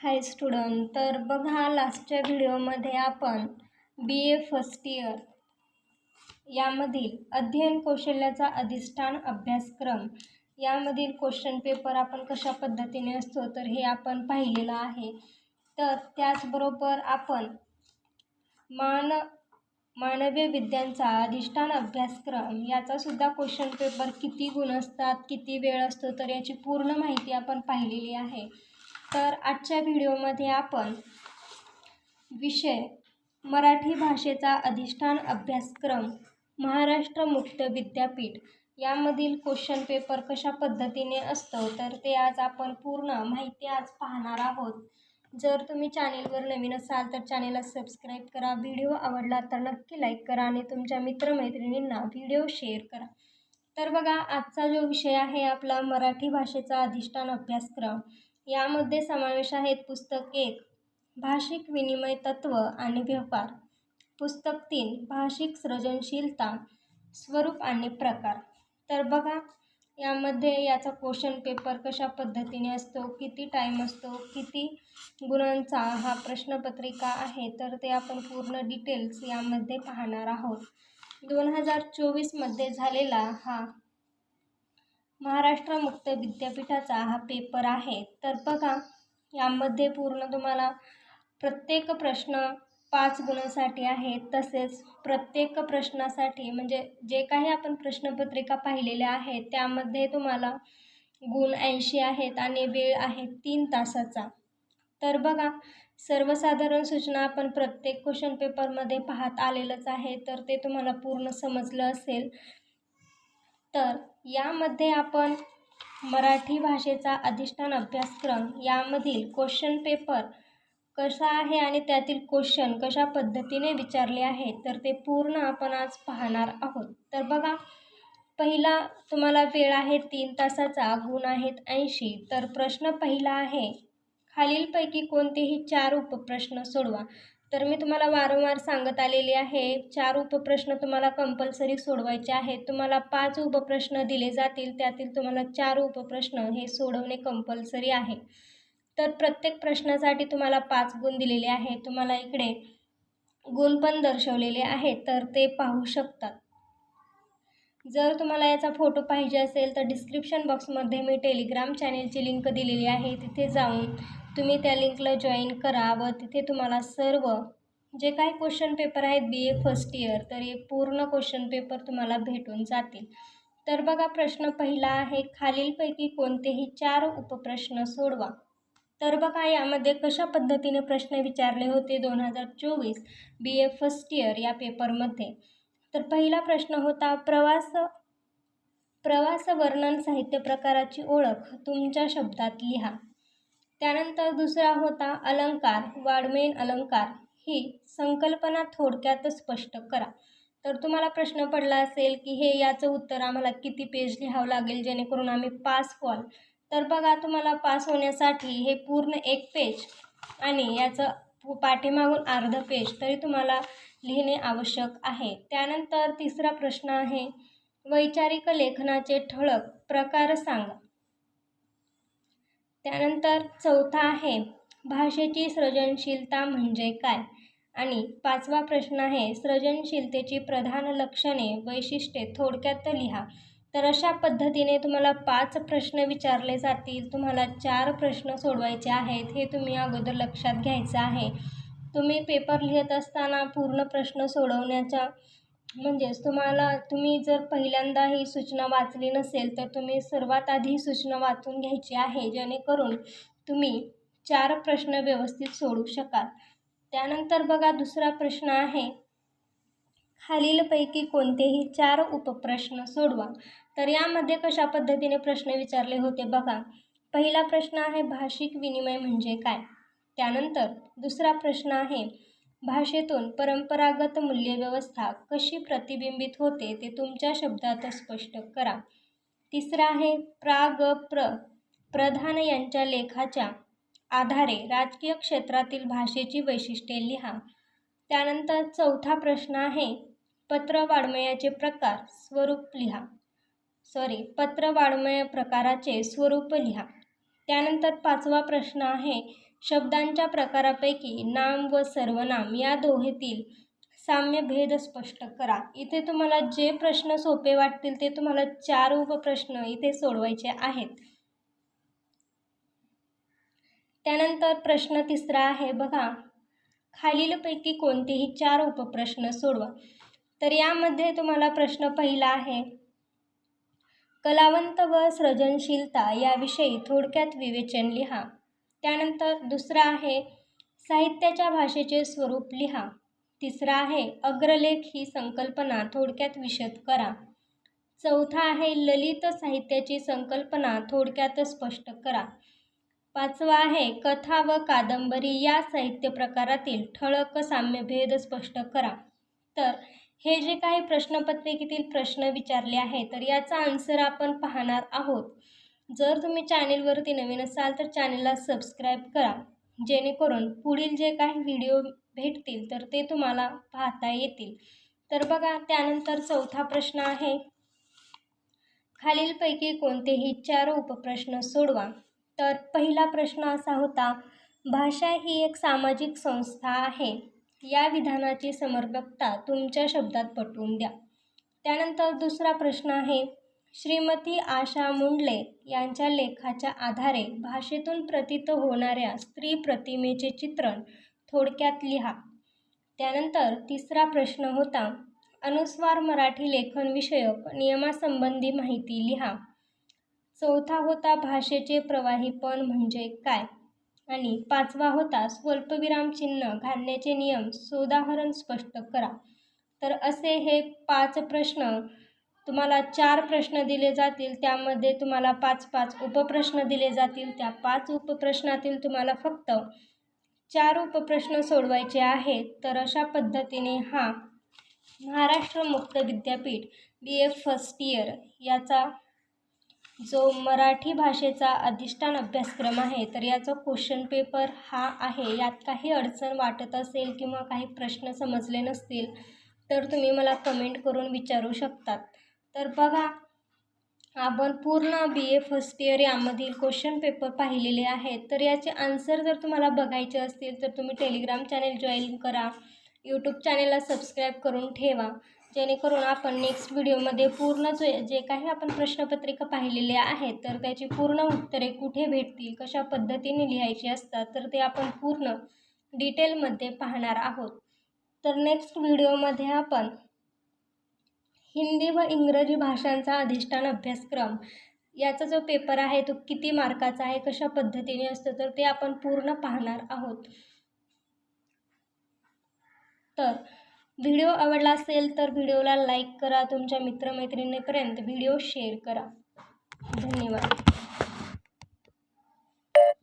हाय student तर बघा लास्टच्या व्हिडिओमध्ये आपण बी ए फर्स्ट इयर यामधील अध्ययन कौशल्याचा अधिष्ठान अभ्यासक्रम यामधील क्वेश्चन पेपर आपण कशा पद्धतीने असतो तर हे आपण पाहिलेलं आहे. तर त्याचबरोबर आपण मान मानवीय विद्यांचा अधिष्ठान अभ्यासक्रम याचासुद्धा क्वेश्चन पेपर किती गुण असतात किती वेळ असतो तर याची पूर्ण माहिती आपण पाहिलेली आहे. तर आजच्या व्हिडिओमध्ये आपण विषय मराठी भाषेचा अधिष्ठान अभ्यासक्रम महाराष्ट्र मुक्त विद्यापीठ यामधील क्वेश्चन पेपर कशा पद्धतीने असतो? तर ते आज आपण पूर्ण माहिती आज पाहणार आहोत. जर तुम्ही चॅनेलवर नवीन असाल तर चॅनेलला सबस्क्राईब करा. व्हिडिओ आवडला तर नक्की लाईक करा आणि तुमच्या मित्रमैत्रिणींना व्हिडिओ शेअर करा. तर बघा आजचा जो विषय आहे आपला मराठी भाषेचा अधिष्ठान अभ्यासक्रम यामध्ये समावेश आहेत पुस्तक एक भाषिक विनिमय तत्व आणि व्यवहार. पुस्तक तीन भाषिक सृजनशीलता स्वरूप आणि प्रकार. तर बघा यामध्ये याचा क्वेश्चन पेपर कशा पद्धतीने असतो किती टाईम असतो किती गुणांचा हा प्रश्नपत्रिका आहे तर ते आपण पूर्ण डिटेल्स यामध्ये पाहणार आहोत. दोन हजार चोवीसमध्ये झालेला हा महाराष्ट्र मुक्त विद्यापीठाचा हा पेपर आहे. तर बघा यामध्ये पूर्ण तुम्हाला प्रत्येक प्रश्न पाच गुणांसाठी आहे तसेच प्रत्येक प्रश्नासाठी म्हणजे जे काही आपण प्रश्नपत्रिका पाहिलेल्या आहेत त्यामध्ये तुम्हाला गुण ऐंशी आहेत आणि वेळ आहे तीन तासाचा. तर बघा सर्वसाधारण सूचना आपण प्रत्येक क्वेश्चन पेपरमध्ये पाहत आलेलंच आहे. तर ते तुम्हाला पूर्ण समजलं असेल. तर यामध्ये आपण मराठी भाषेचा अधिष्ठान अभ्यासक्रम यामधील क्वेश्चन पेपर कसा आहे आणि त्यातील क्वेश्चन कशा पद्धतीने विचारले आहे तर ते पूर्ण आपण आज पाहणार आहोत. तर बघा पहिला तुम्हाला वेळ आहे तीन तासाचा गुण आहेत ऐंशी. तर प्रश्न पहिला आहे खालीलपैकी कोणतेही चार उपप्रश्न सोडवा. तर मी तुम्हाला वारंवार सांगत आलेले आहे. चार उपप्रश्न तुम्हाला कंपल्सरी सोडवायचे आहेत. तुम्हाला पाच उपप्रश्न दिले जातील. त्यातील तुम्हाला चार उपप्रश्न हे सोडवणे कंपल्सरी आहे. तर प्रत्येक प्रश्नासाठी तुम्हाला पाच गुण दिलेले आहे तुम्हाला इकडे गुण पण दर्शवलेले आहेत. तर ते पाहू शकतात. जर तुम्हाला याचा फोटो पाहिजे असेल तर डिस्क्रिप्शन बॉक्समध्ये मी टेलिग्राम चॅनेलची लिंक दिलेली आहे. तिथे जाऊन तुम्ही त्या लिंकला जॉईन करा व तिथे तुम्हाला सर्व जे काही क्वेश्चन पेपर आहेत बी ए फर्स्ट इयर तर हे पूर्ण क्वेश्चन पेपर तुम्हाला भेटून जातील. तर बघा प्रश्न पहिला आहे खालीलपैकी कोणतेही चार उपप्रश्न सोडवा. तर बघा यामध्ये कशा पद्धतीने प्रश्न विचारले होते दोन हजार चोवीस बी ए फर्स्ट इयर या पेपरमध्ये? तर पहिला प्रश्न होता प्रवास प्रवास वर्णन साहित्य प्रकाराची ओळख तुमच्या शब्दात लिहा. त्यानंतर दुसरा होता अलंकार वाडमेन अलंकार. ही संकल्पना थोडक्यात स्पष्ट करा. तर तुम्हाला प्रश्न पडला असेल की हे याचं उत्तर आम्हाला किती पेज लिहावं लागेल जेणेकरून आम्ही पास व्हाल? तर बघा तुम्हाला पास होण्यासाठी हे पूर्ण एक पेज आणि याचं पाठीमागून अर्ध पेज तरी तुम्हाला लिहिणे आवश्यक आहे. त्यानंतर तिसरा प्रश्न आहे वैचारिक लेखनाचे ठळक प्रकार सांगा. त्यानंतर चौथा आहे भाषेची सृजनशीलता म्हणजे काय? आणि पाचवा प्रश्न आहे सृजनशीलतेची प्रधान लक्षणे वैशिष्ट्ये थोडक्यात लिहा. तर अशा पद्धतीने तुम्हाला पाच प्रश्न विचारले जातील. तुम्हाला चार प्रश्न सोडवायचे आहेत हे तुम्ही अगोदर लक्षात घ्यायचं आहे. तुम्ही पेपर लिहित असताना पूर्ण प्रश्न सोडवण्याच्या म्हणजेच तुम्हाला तुम्ही जर पहिल्यांदा ही सूचना वाचली नसेल तर तुम्ही सर्वात आधी ही सूचना वाचून घ्यायची आहे जेणेकरून तुम्ही चार प्रश्न व्यवस्थित सोडू शकाल. त्यानंतर बघा दुसरा प्रश्न आहे खालीलपैकी कोणतेही चार उपप्रश्न सोडवा. तर यामध्ये कशा पद्धतीने प्रश्न विचारले होते बघा. पहिला प्रश्न आहे भाषिक विनिमय म्हणजे काय? त्यानंतर दुसरा प्रश्न आहे भाषेतून परंपरागत मूल्यव्यवस्था कशी प्रतिबिंबित होते ते तुमच्या शब्दात स्पष्ट करा. तिसरा आहे प्राग प्र प्रधान यांच्या लेखाच्या आधारे राजकीय क्षेत्रातील भाषेची वैशिष्ट्ये लिहा. त्यानंतर चौथा प्रश्न आहे पत्र वाङ्मयाचे प्रकार स्वरूप लिहा. सॉरी पत्र वाङ्मय प्रकाराचे स्वरूप लिहा. त्यानंतर पाचवा प्रश्न आहे शब्दांच्या प्रकारापैकी नाम व सर्वनाम या दोहेतील साम्य भेद स्पष्ट करा. इथे तुम्हाला जे प्रश्न सोपे वाटतील ते तुम्हाला चार उपप्रश्न इथे सोडवायचे आहेत. त्यानंतर प्रश्न तिसरा आहे बघा. खालीलपैकी कोणतेही चार उपप्रश्न सोडवा. तर यामध्ये तुम्हाला प्रश्न पहिला आहे कलावंत व सृजनशीलता याविषयी थोडक्यात विवेचन लिहा. त्यानंतर दुसरा आहे साहित्याच्या भाषेचे स्वरूप लिहा. तिसरा आहे अग्रलेख ही संकल्पना थोडक्यात विशद करा. चौथा आहे ललित साहित्याची संकल्पना थोडक्यात स्पष्ट करा. पाचवा आहे कथा व कादंबरी या साहित्य प्रकारातील ठळक साम्यभेद स्पष्ट करा. तर हे जे काही प्रश्नपत्रिकेतील प्रश्न विचारले आहेत तर याचा आन्सर आपण पाहणार आहोत. जर तुम्ही चॅनेलवरती नवीन असाल तर चॅनेलला सबस्क्राईब करा. जेणेकरून पुढील जे काही व्हिडिओ भेटतील तर ते तुम्हाला पाहता येतील. तर बघा त्यानंतर चौथा प्रश्न आहे. खालीलपैकी कोणतेही चार उपप्रश्न सोडवा. तर पहिला प्रश्न असा होता भाषा ही एक सामाजिक संस्था आहे. या विधानाची समर्पकता तुमच्या शब्दात पटवून द्या. त्यानंतर दुसरा प्रश्न आहे श्रीमती आशा मुंडले यांच्या लेखाच्या आधारे भाषेतून प्रतीत होणाऱ्या स्त्री प्रतिमेचे चित्रण थोडक्यात लिहा. त्यानंतर तिसरा प्रश्न होता अनुस्वार मराठी लेखन विषयक नियमासंबंधी माहिती लिहा. चौथा होता भाषेचे प्रवाहीपण म्हणजे काय? आणि पाचवा होता स्वल्पविराम चिन्ह घालण्याचे नियम सोदाहरण स्पष्ट करा. तर असे हे पाच प्रश्न तुम्हाला चार प्रश्न दिले जातील त्यामध्ये तुम्हाला पाच पाच उपप्रश्न दिले जातील. त्या पाच उपप्रश्नातील तुम्हाला फक्त चार उपप्रश्न सोडवायचे आहेत. तर अशा पद्धतीने हा महाराष्ट्र मुक्त विद्यापीठ बी ए फर्स्ट इयर याचा जो मराठी भाषेचा अधिष्ठान अभ्यासक्रम आहे तर याचा क्वेश्चन पेपर हा आहे. यात काही अडचण वाटत असेल किंवा काही प्रश्न समजले नसतील तर तुम्ही मला कमेंट करून विचारू शकतात. तर बघा आपण पूर्ण बी ए फर्स्ट इयर यामधील क्वेश्चन पेपर पाहिलेले आहेत. तर याचे आन्सर जर तुम्हाला बघायचे असतील तर तुम्ही टेलिग्राम चॅनेल जॉईन करा. यूट्यूब चॅनेलला सबस्क्राईब करून ठेवा. जेणेकरून आपण नेक्स्ट व्हिडिओमध्ये पूर्ण जे जे काही आपण प्रश्नपत्रिका पाहिलेले आहेत तर त्याची पूर्ण उत्तरे कुठे भेटतील कशा पद्धतीने लिहायची असतात तर ते आपण पूर्ण डिटेलमध्ये पाहणार आहोत. तर नेक्स्ट व्हिडिओमध्ये आपण हिंदी व इंग्रजी भाषांचा अधिष्ठान अभ्यासक्रम. याचा जो पेपर आहे तो किती मार्काचा आहे कशा पद्धतीने असतो तर ते आपण पूर्ण पाहणार आहोत. तर व्हिडिओ आवडला असेल तर व्हिडिओला लाईक करा. तुमच्या मित्रमैत्रिणीपर्यंत व्हिडिओ शेअर करा. धन्यवाद.